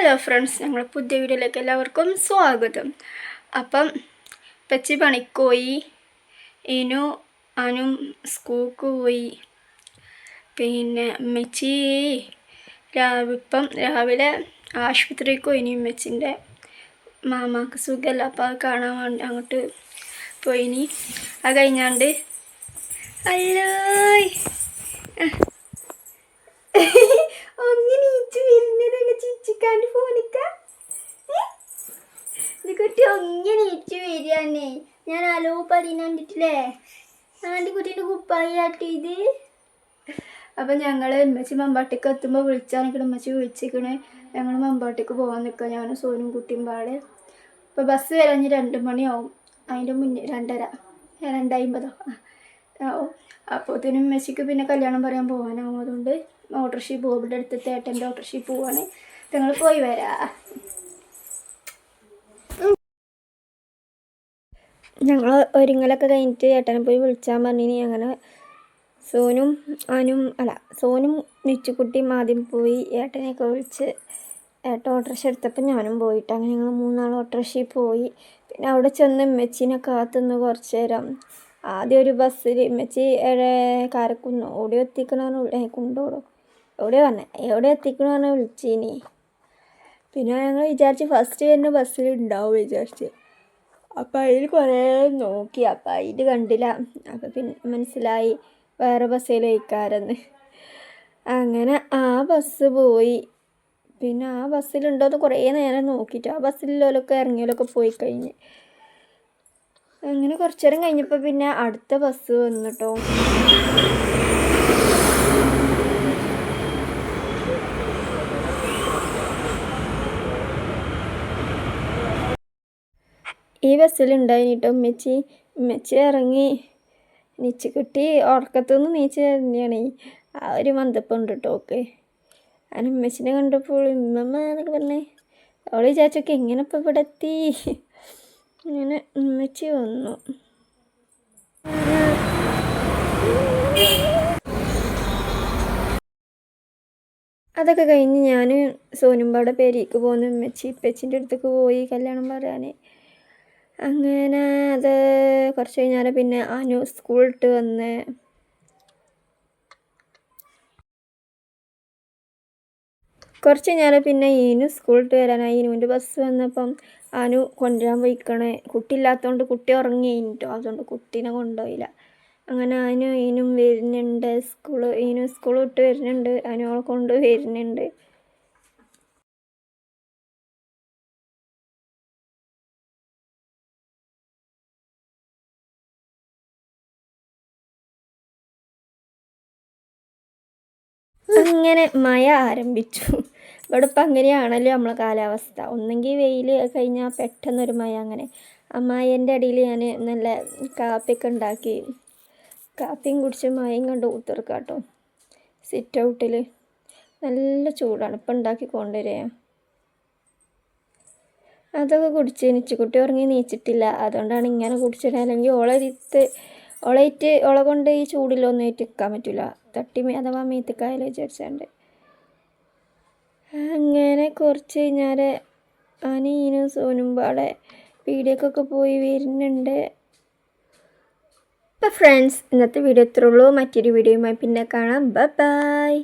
Hello friends ഞങ്ങൾ പുതിയ വീഡിയോയിലേക്ക് എല്ലാവർക്കും സ്വാഗതം. അപ്പം പച്ചി പണിക്കോയി ഇനു അനും സ്കൂക്ക് പോയി. പിന്നെ മെച്ചി രാവിലെ ഇപ്പം രാവിലെ ആശുപത്രിക്ക് പോയി ഇനി മെച്ചിന്റെ മാമാക്ക് സുഖമല്ല അപ്പോൾ അത് കാണാൻ വേണ്ടി അങ്ങോട്ട് പോയിനി അത് കഴിഞ്ഞാണ്ട് അല്ലോ അങ്ങനെ ഈച്ചു വരുന്നതല്ല ചിച്ചിക്കാന്റെ ഫോണിക്ക കുട്ടി ഒങ്ങനെ ഈച്ചു വരികയാണേ. ഞാൻ അലോ പറയുന്ന ആന്റെ കുട്ടീന്റെ കുപ്പായി ആട്ടിയത് അപ്പം ഞങ്ങൾ ഉമ്മച്ചി മമ്പാട്ടിക്ക് എത്തുമ്പോൾ വിളിച്ചാണെങ്കിൽ ഉമ്മച്ചി വിളിച്ചിരിക്കണേ. ഞങ്ങൾ മമ്പാട്ടിക്ക് പോകാൻ നിൽക്കുക ഞാനും സോനും കുട്ടിയും പാടെ. അപ്പോൾ ബസ് വരാഞ്ഞ് രണ്ട് മണിയാവും. അതിന്റെ മുന്നേ രണ്ടര രണ്ടമ്പതോ ആവും. അപ്പോഴത്തേനും ഉമ്മച്ചിക്ക് പിന്നെ കല്യാണം പറയാൻ പോകാനാവും അതുകൊണ്ട് ഓട്ടർഷിപ്പ് ബോബിന്റെ അടുത്ത് തേട്ടന്റെ ഓട്ടർഷി പോവാണ്. നിങ്ങൾ പോയി വരാ. ഞങ്ങൾ ഒരുങ്ങലൊക്കെ കഴിഞ്ഞിട്ട് ഏട്ടനെ പോയി വിളിച്ചാൽ പറഞ്ഞിനി. അങ്ങനെ സോനും അനും അല്ല സോനും നിച്ചുക്കുട്ടിയും ആദ്യം പോയി ഏട്ടനെയൊക്കെ വിളിച്ച് ഏട്ടൻ ഓട്ടോറിക്ഷ എടുത്തപ്പോൾ ഞാനും പോയിട്ട് അങ്ങനെ ഞങ്ങൾ മൂന്നാൾ ഓട്ടോറിക്ഷയിൽ പോയി. പിന്നെ അവിടെ ചെന്ന് ഉമ്മച്ചീനെ കാത്തുനിന്ന് കുറച്ച് നേരം ആദ്യം ഒരു ബസ്സിൽ ഉമ്മച്ചി കാരക്കുന്നു ഓടി എത്തിക്കണമെന്ന് കൊണ്ടോടും. എവിടെ പറഞ്ഞ എവിടെ എത്തിക്കണമെന്ന് പറഞ്ഞാൽ വിളിച്ചീനി. പിന്നെ ഞങ്ങൾ വിചാരിച്ച് ഫസ്റ്റ് വരുന്ന ബസ്സിൽ ഉണ്ടാവും വിചാരിച്ച്. അപ്പം അതിൽ കുറേ നോക്കി. അപ്പം അതിൽ കണ്ടില്ല. അപ്പം പിന്നെ മനസ്സിലായി വേറെ ബസ്സിൽ വയ്ക്കാരെന്ന് അങ്ങനെ ആ ബസ് പോയി. പിന്നെ ആ ബസ്സിലുണ്ടോ എന്ന് കുറേ നേരം നോക്കിയിട്ട് ആ ബസ്സിലുള്ളവരൊക്കെ ഇറങ്ങിയവരൊക്കെ പോയി കഴിഞ്ഞ്. അങ്ങനെ കുറച്ചു നേരം കഴിഞ്ഞപ്പോൾ പിന്നെ അടുത്ത ബസ് വന്നിട്ടോ. ഈ ബസ്സിൽ ഉണ്ടായിട്ടോ ഉമ്മച്ചി. ഉമ്മച്ചി ഇറങ്ങി നിച്ചുകുട്ടി ഉറക്കത്തുനിന്ന് നീച്ച് തന്നെയാണ് ആ ഒരു മന്ദപ്പുണ്ട് കേട്ടോ ഓക്കെ ഞാൻ ഉമ്മച്ചിനെ കണ്ടപ്പോൾ ഉമ്മമ്മ എന്നൊക്കെ പറഞ്ഞേ. അവൾ വിചാരിച്ചൊക്കെ എങ്ങനെ ഇപ്പം ഇവിടെ എത്തി അങ്ങനെ ഉമ്മച്ചി വന്നു. അതൊക്കെ കഴിഞ്ഞ് ഞാൻ സോനുമ്പാടെ പേരേക്ക് പോന്നു. ഉമ്മച്ചി ഇപ്പച്ചിന്റെ അടുത്തേക്ക് പോയി കല്യാണം പറയാൻ അങ്ങനെ അത് കുറച്ച് കഴിഞ്ഞാൽ പിന്നെ അനു സ്കൂൾ ഇട്ട് വന്ന് കുറച്ച് നേരം പിന്നെ ഈനു സ്കൂളിട്ട് വരാനായി. ഈനുവിന്റെ ബസ് വന്നപ്പം അനു കൊണ്ടുവരാൻ പോയിക്കണേ. കുട്ടി ഇല്ലാത്തതുകൊണ്ട് കുട്ടി ഉറങ്ങിയിട്ടോ അതുകൊണ്ട് കുട്ടീനെ കൊണ്ടുപോയില്ല. അങ്ങനെ അനു ഈനും വരുന്നുണ്ട്. സ്കൂൾ ഈനു സ്കൂൾ വിട്ട് വരുന്നുണ്ട്. അനു അവളെ കൊണ്ട് വരുന്നുണ്ട്. അങ്ങനെ മഴ ആരംഭിച്ചു. ഇവിടെ ഇപ്പം അങ്ങനെയാണല്ലോ നമ്മളെ കാലാവസ്ഥ. ഒന്നെങ്കിൽ വെയിൽ കഴിഞ്ഞാൽ പെട്ടെന്നൊരു മഴ അങ്ങനെ. ആ മഴന്റെ അടിയിൽ ഞാൻ നല്ല കാപ്പിയൊക്കെ ഉണ്ടാക്കി. കാപ്പിയും കുടിച്ച് മഴയും കണ്ട് കുത്തിർക്കാം കേട്ടോ സിറ്റ് ഔട്ടിൽ നല്ല ചൂടാണ്. ഇപ്പം ഉണ്ടാക്കി കൊണ്ടുവരിക അതൊക്കെ കുടിച്ച് നിച്ചുകുട്ടി ഉറങ്ങി നീച്ചിട്ടില്ല അതുകൊണ്ടാണ് ഇങ്ങനെ കുടിച്ചിട്ട് അല്ലെങ്കിൽ ഓളെ ഓളേറ്റ് ഓളെ കൊണ്ട് ഈ ചൂടിലൊന്നും ഏറ്റ് പറ്റില്ല തട്ടി അഥവാ മേത്തിക്കായൽ വിചാരിച്ചാണ്ട്. അങ്ങനെ കുറച്ച് കഴിഞ്ഞാൽ അനീനും സോനും പാടെ പീഡിയക്കൊക്കെ പോയി വരുന്നുണ്ട്. അപ്പോൾ ഫ്രണ്ട്സ് ഇന്നത്തെ വീഡിയോ ഇത്രയുള്ളൂ മറ്റൊരു വീഡിയോയുമായി പിന്നെ കാണാം. ബൈ